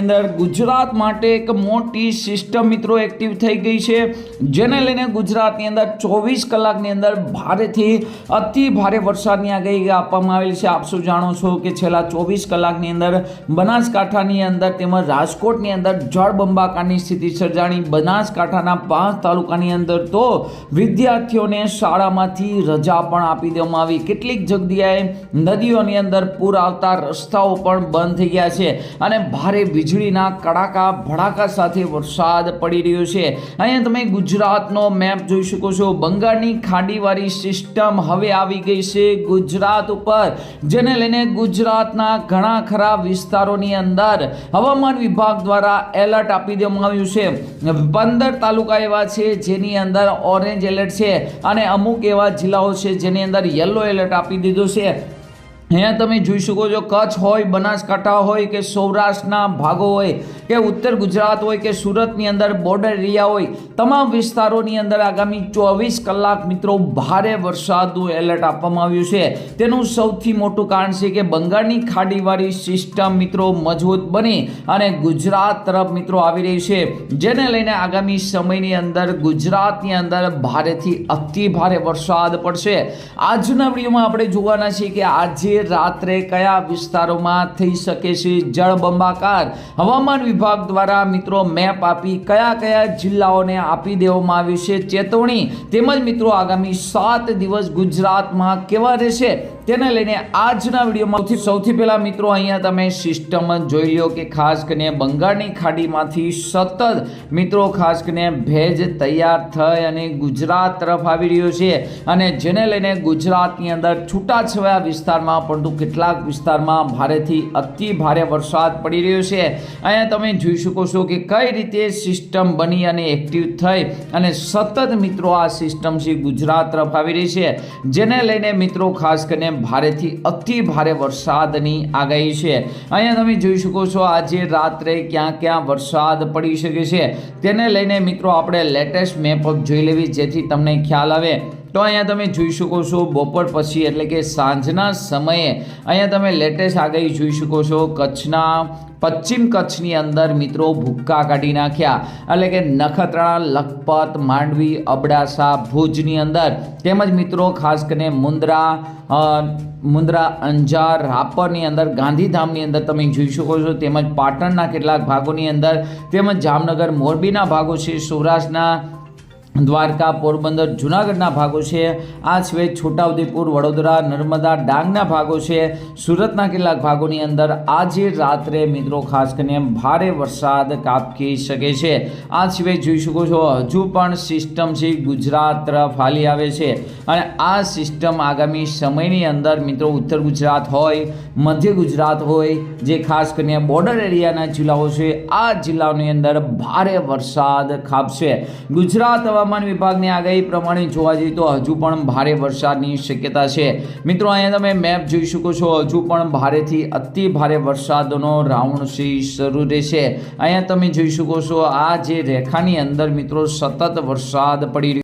અંદર ગુજરાત માટે એક મોટી સિસ્ટમ મિત્રો એક્ટિવ થઈ ગઈ છે. જેને લઈને ગુજરાતની અંદર ચોવીસ કલાકની અંદર ભારેથી અતિ ભારે વરસાદની આગાહી આપવામાં આવેલી છે. આપ શું જાણો છો કે છેલ્લા ચોવીસ કલાકની અંદર બનાસકાંઠાની અંદર તેમજ રાજકોટની અંદર જળબંબાકારની સ્થિતિ સર્જાણી. બનાસકાંઠાના પાંચ તાલુકાની અંદર તો વિદ્યાર્થીઓને શાળામાંથી રજા પણ આપી દેવામાં આવી. કેટલીક જગ્યાએ નદીઓની અંદર પૂર આવતા રસ્તાઓ પણ બંધ થઈ ગયા છે અને ભારે વીજળીના કડાકા ભડાકા સાથે વરસાદ પડી રહ્યો છે. અહીંયા તમે ગુજરાતનો મેપ જોઈ શકો છો. બંગાળની ખાડીવાળી સિસ્ટમ હવે આવી ગઈ છે ગુજરાત ઉપર, જેને લઈને ગુજરાતના ઘણા ખરા વિસ્તારોની અંદર હવામાન વિભાગ દ્વારા એલર્ટ આપી દેવામાં આવ્યું છે. પંદર તાલુકા એવા છે જેની અંદર ઓરેન્જ એલર્ટ છે અને અમુક એવા જિલ્લાઓ છે જેની અંદર યલો એલર્ટ આપી દીધો છે. અહીંયા તમે જોઈ શકો છો, કચ્છ હોય, બનાસકાંઠા હોય કે સૌરાષ્ટ્રના ભાગો હોય કે ઉત્તર ગુજરાત હોય કે સુરતની અંદર બોર્ડર એરિયા હોય, તમામ વિસ્તારોની અંદર આગામી ચોવીસ કલાક મિત્રો ભારે વરસાદનું એલર્ટ આપવામાં આવ્યું છે. તેનું સૌથી મોટું કારણ છે કે બંગાળની ખાડીવાળી સિસ્ટમ મિત્રો મજબૂત બની અને ગુજરાત તરફ મિત્રો આવી રહી છે. જેને લઈને આગામી સમયની અંદર ગુજરાતની અંદર ભારેથી અતિ ભારે વરસાદ પડશે. આજના વિડીયોમાં આપણે જોવાના છીએ કે આજે રાત્રે કયા વિસ્તારોમાં થઈ શકે છે જળબંબાકાર હવામાન વિભાગ દ્વારા મિત્રો મેપ આપી કયા કયા જિલ્લાઓને આપી દેવામાં આવ્યું છે ચેતવણી? તેમજ મિત્રો આગામી સાત દિવસ ગુજરાતમાં કેવા રહેશે? તેને લઈને આજના વિડીયોમાં સૌથી પહેલા મિત્રો અહીંયા તમે સિસ્ટમ જોઈ લો કે ખાસ કરીને બંગાળની ખાડીમાંથી સતત મિત્રો ખાસ કરીને ભેજ તૈયાર થઈ અને ગુજરાત તરફ આવી રહ્યો છે. અને જેને લઈને ગુજરાતની અંદર છૂટાછવાયા વિસ્તારમાં, પરંતુ કેટલાક વિસ્તારમાં ભારેથી અતિ ભારે વરસાદ પડી રહ્યો છે. અહીંયા તમે જોઈ શકો છો કે કઈ રીતે સિસ્ટમ બની અને એક્ટિવ થઈ અને સતત મિત્રો આ સિસ્ટમ છે ગુજરાત તરફ આવી રહી છે. જેને લઈને મિત્રો ખાસ કરીને ભારેથી અતિ ભારે વરસાદની આગાહી છે. અહીંયા તમે જોઈ શકો છો આજે રાત્રે ક્યાં ક્યાં વરસાદ પડી શકે છે. તેને લઈને મિત્રો આપણે લેટેસ્ટ મેપ જોઈ લેવી જેથી તમને ખ્યાલ આવે. તો અહીંયા તમે જોઈ શકો છો બપોર પછી એટલે કે સાંજના સમયે અહીંયા તમે લેટેસ્ટ આગાહી જોઈ શકો છો કચ્છના પશ્ચિમ કચ્છની અંદર મિત્રો ભૂક્કા કાઢી નાખ્યા. એટલે કે નખત્રાણા, લખપત, માંડવી, અબડાસા, ભુજની અંદર તેમજ મિત્રો ખાસ કરીને મુંદ્રા મુંદ્રા અંજાર, રાપરની અંદર, ગાંધીધામની અંદર તમે જોઈ શકો છો. તેમજ પાટણના કેટલાક ભાગોની અંદર તેમજ જામનગર મોરબીના ભાગો છે, સૌરાષ્ટ્રના દ્વારકા, પોરબંદર, જુનાગઢના ભાગો છે. આ સિવાય છોટાઉદેપુર, વડોદરા, નર્મદા, ડાંગના ભાગો છે. સુરતના કેટલાક ભાગોની અંદર આજે રાત્રે મિત્રો ખાસ કરીને ભારે વરસાદ કાપકી શકે છે. આ સિવાય જોઈ શકો છો, હજુ પણ સિસ્ટમ છે ગુજરાત તરફ હાલી આવે છે. અને આ સિસ્ટમ આગામી સમયની અંદર મિત્રો ઉત્તર ગુજરાત હોય, મધ્ય ગુજરાત હોય, જે ખાસ કરીને બોર્ડર એરિયાના જિલ્લાઓ છે, આ જિલ્લાઓની અંદર ભારે વરસાદ ખાપશે ગુજરાત હવામાન વિભાગની આગાહી પ્રમાણે જોવા જઈએ તો હજુ પણ ભારે વરસાદની શક્યતા છે. મિત્રો, અહીંયા તમે મેપ જોઈ શકો છો. હજુ પણ ભારેથી અતિ ભારે વરસાદનો રાઉન્ડ સી શરૂ રહેશે. અહીંયા તમે જોઈ શકો છો, આ જે રેખાની અંદર મિત્રો સતત વરસાદ પડી